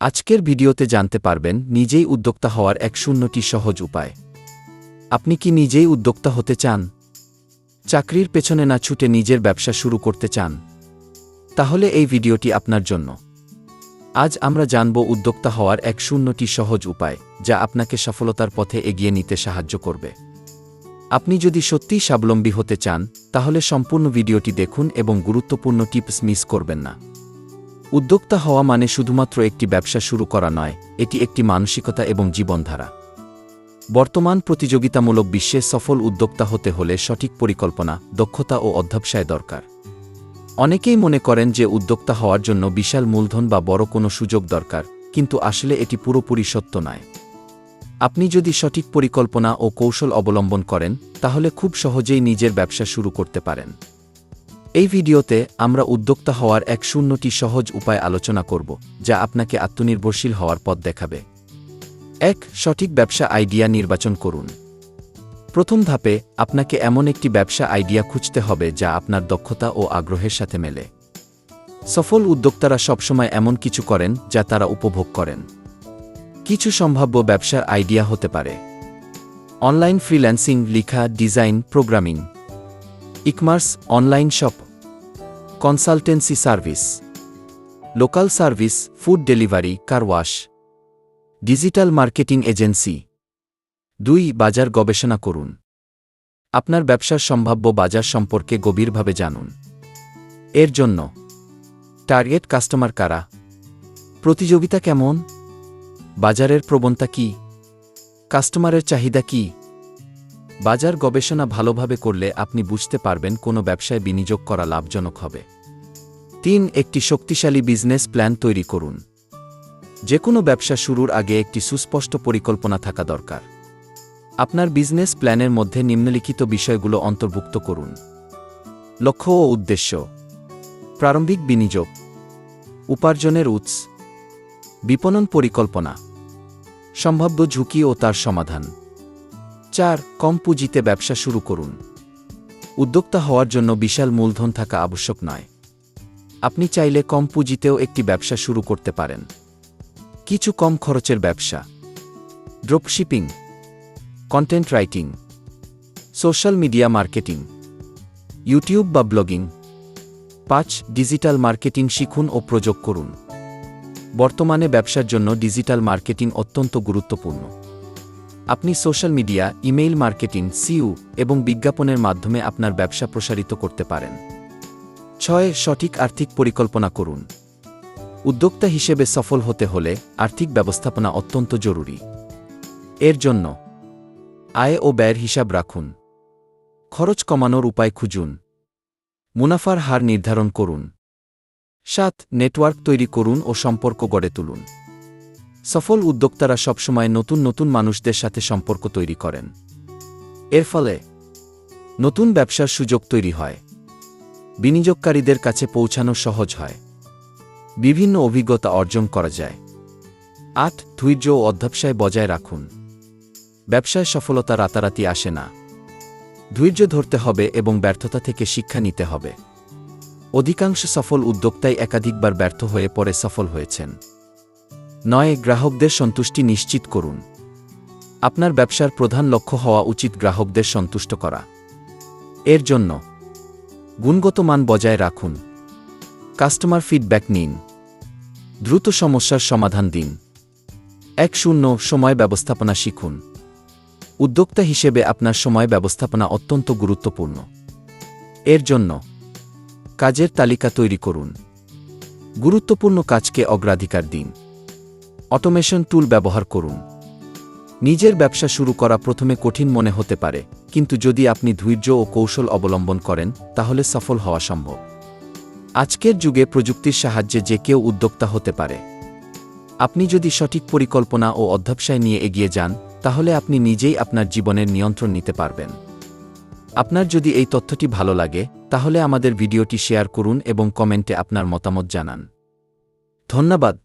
আজকের ভিডিওতে জানতে পারবেন নিজেই উদ্যোক্তা হওয়ার এক শূন্যটি সহজ উপায়। আপনি কি নিজেই উদ্যোক্তা হতে চান? চাকরির পেছনে না ছুটে নিজের ব্যবসা শুরু করতে চান? তাহলে এই ভিডিওটি আপনার জন্য। আজ আমরা জানব উদ্যোক্তা হওয়ার এক শূন্যটি সহজ উপায়, যা আপনাকে সফলতার পথে এগিয়ে নিতে সাহায্য করবে। আপনি যদি সত্যিই স্বাবলম্বী হতে চান, তাহলে সম্পূর্ণ ভিডিওটি দেখুন এবং গুরুত্বপূর্ণ টিপস মিস করবেন না। উদ্যোক্তা হওয়া মানে শুধুমাত্র একটি ব্যবসা শুরু করা নয়, এটি একটি মানসিকতা এবং জীবনধারা। বর্তমান প্রতিযোগিতামূলক বিশ্বে সফল উদ্যোক্তা হতে হলে সঠিক পরিকল্পনা, দক্ষতা ও অধ্যবসায় দরকার। অনেকেই মনে করেন যে উদ্যোক্তা হওয়ার জন্য বিশাল মূলধন বা বড় কোনো সুযোগ দরকার, কিন্তু আসলে এটি পুরোপুরি সত্য নয়। আপনি যদি সঠিক পরিকল্পনা ও কৌশল অবলম্বন করেন, তাহলে খুব সহজেই নিজের ব্যবসা শুরু করতে পারেন। এই ভিডিওতে আমরা উদ্যোক্তা হওয়ার এক শূন্যটি সহজ উপায় আলোচনা করব, যা আপনাকে আত্মনির্ভরশীল হওয়ার পথ দেখাবে। এক, সঠিক ব্যবসা আইডিয়া নির্বাচন করুন। প্রথম ধাপে আপনাকে এমন একটি ব্যবসা আইডিয়া খুঁজতে হবে, যা আপনার দক্ষতা ও আগ্রহের সাথে মেলে। সফল উদ্যোক্তারা সবসময় এমন কিছু করেন, যা তারা উপভোগ করেন। কিছু সম্ভাব্য ব্যবসার আইডিয়া হতে পারে। অনলাইন ফ্রিল্যান্সিং, লিখা, design, programming. Ecommerce online shop. Consultancy service. Local service, food delivery car wash digital marketing agency. দুই, বাজার গবেষণা করুন। আপনার ব্যবসার সম্ভাব্য বাজার সম্পর্কে গভীরভাবে জানুন। এর জন্য, টার্গেট কাস্টমার কারা? প্রতিযোগিতা কেমন? বাজারের প্রবণতা কি? কাস্টমারের চাহিদা কি? বাজার গবেষণা ভালোভাবে করলে আপনি বুঝতে পারবেন কোনো ব্যবসায় বিনিয়োগ করা লাভজনক হবে। তিন, একটি শক্তিশালী বিজনেস প্ল্যান তৈরি করুন। যে কোনো ব্যবসা শুরুর আগে একটি সুস্পষ্ট পরিকল্পনা থাকা দরকার। আপনার বিজনেস প্ল্যানের মধ্যে নিম্নলিখিত বিষয়গুলো অন্তর্ভুক্ত করুন। লক্ষ্য ও উদ্দেশ্য। প্রারম্ভিক বিনিয়োগ। উপার্জনের উৎস। বিপণন পরিকল্পনা। সম্ভাব্য ঝুঁকি ও তার সমাধান। চার, কম পুঁজিতে ব্যবসা শুরু করুন। উদ্যোক্তা হওয়ার জন্য বিশাল মূলধন থাকা আবশ্যক নয়। আপনি চাইলে কম পুঁজিতেও একটি ব্যবসা শুরু করতে পারেন। কিছু কম খরচের ব্যবসা। Dropshipping content writing. Social media marketing. YouTube বা ব্লগিং। পাঁচ, ডিজিটাল মার্কেটিং শিখুন ও প্রযোগ করুন। বর্তমানে ব্যবসার জন্য ডিজিটাল মার্কেটিং অত্যন্ত গুরুত্বপূর্ণ। আপনি সোশ্যাল মিডিয়া, ইমেইল মার্কেটিং, সিইউ এবং বিজ্ঞাপনের মাধ্যমে আপনার ব্যবসা প্রসারিত করতে পারেন। ছয়, সঠিক আর্থিক পরিকল্পনা করুন। উদ্যোক্তা হিসেবে সফল হতে হলে আর্থিক ব্যবস্থাপনা অত্যন্ত জরুরি। এর জন্য আয় ও ব্যয়ের হিসাব রাখুন। খরচ কমানোর উপায় খুঁজুন। মুনাফার হার নির্ধারণ করুন। সাত, নেটওয়ার্ক তৈরি করুন ও সম্পর্ক গড়ে তুলুন। সফল উদ্যোক্তারা সবসময় নতুন নতুন মানুষদের সাথে সম্পর্ক তৈরি করেন। এর ফলে নতুন ব্যবসার সুযোগ তৈরি হয়। বিনিয়োগকারীদের কাছে পৌঁছানো সহজ হয়। বিভিন্ন অভিজ্ঞতা অর্জন করা যায়। আট, ধৈর্য ও অধ্যবসায় বজায় রাখুন। ব্যবসায় সফলতা রাতারাতি আসে না। ধৈর্য ধরতে হবে এবং ব্যর্থতা থেকে শিক্ষা নিতে হবে। অধিকাংশ সফল উদ্যোক্তাই একাধিকবার ব্যর্থ হয়ে পরে সফল হয়েছেন। নয়, গ্রাহকদের সন্তুষ্টি নিশ্চিত করুন। আপনার ব্যবসার প্রধান লক্ষ্য হওয়া উচিত গ্রাহকদের সন্তুষ্ট করা। এর জন্য গুণগত মান বজায় রাখুন। কাস্টমার ফিডব্যাক নিন। দ্রুত সমস্যার সমাধান দিন। এক, শূন্য, সময় ব্যবস্থাপনা শিখুন। উদ্যোক্তা হিসেবে আপনার সময় ব্যবস্থাপনা অত্যন্ত গুরুত্বপূর্ণ। এর জন্য কাজের তালিকা তৈরি করুন। গুরুত্বপূর্ণ কাজকে অগ্রাধিকার দিন। অটোমেশন টুল ব্যবহার করুন। নিজের ব্যবসা শুরু করা প্রথমে কঠিন মনে হতে পারে, কিন্তু যদি আপনি ধৈর্য ও কৌশল অবলম্বন করেন, তাহলে সফল হওয়া সম্ভব। আজকের যুগে প্রযুক্তির সাহায্যে যে কেউ উদ্যোক্তা হতে পারে। আপনি যদি সঠিক পরিকল্পনা ও অধ্যবসায় নিয়ে এগিয়ে যান, তাহলে আপনি নিজেই আপনার জীবনের নিয়ন্ত্রণ নিতে পারবেন। আপনার যদি এই তথ্যটি ভালো লাগে, তাহলে আমাদের ভিডিওটি শেয়ার করুন এবং কমেন্টে আপনার মতামত জানান। ধন্যবাদ।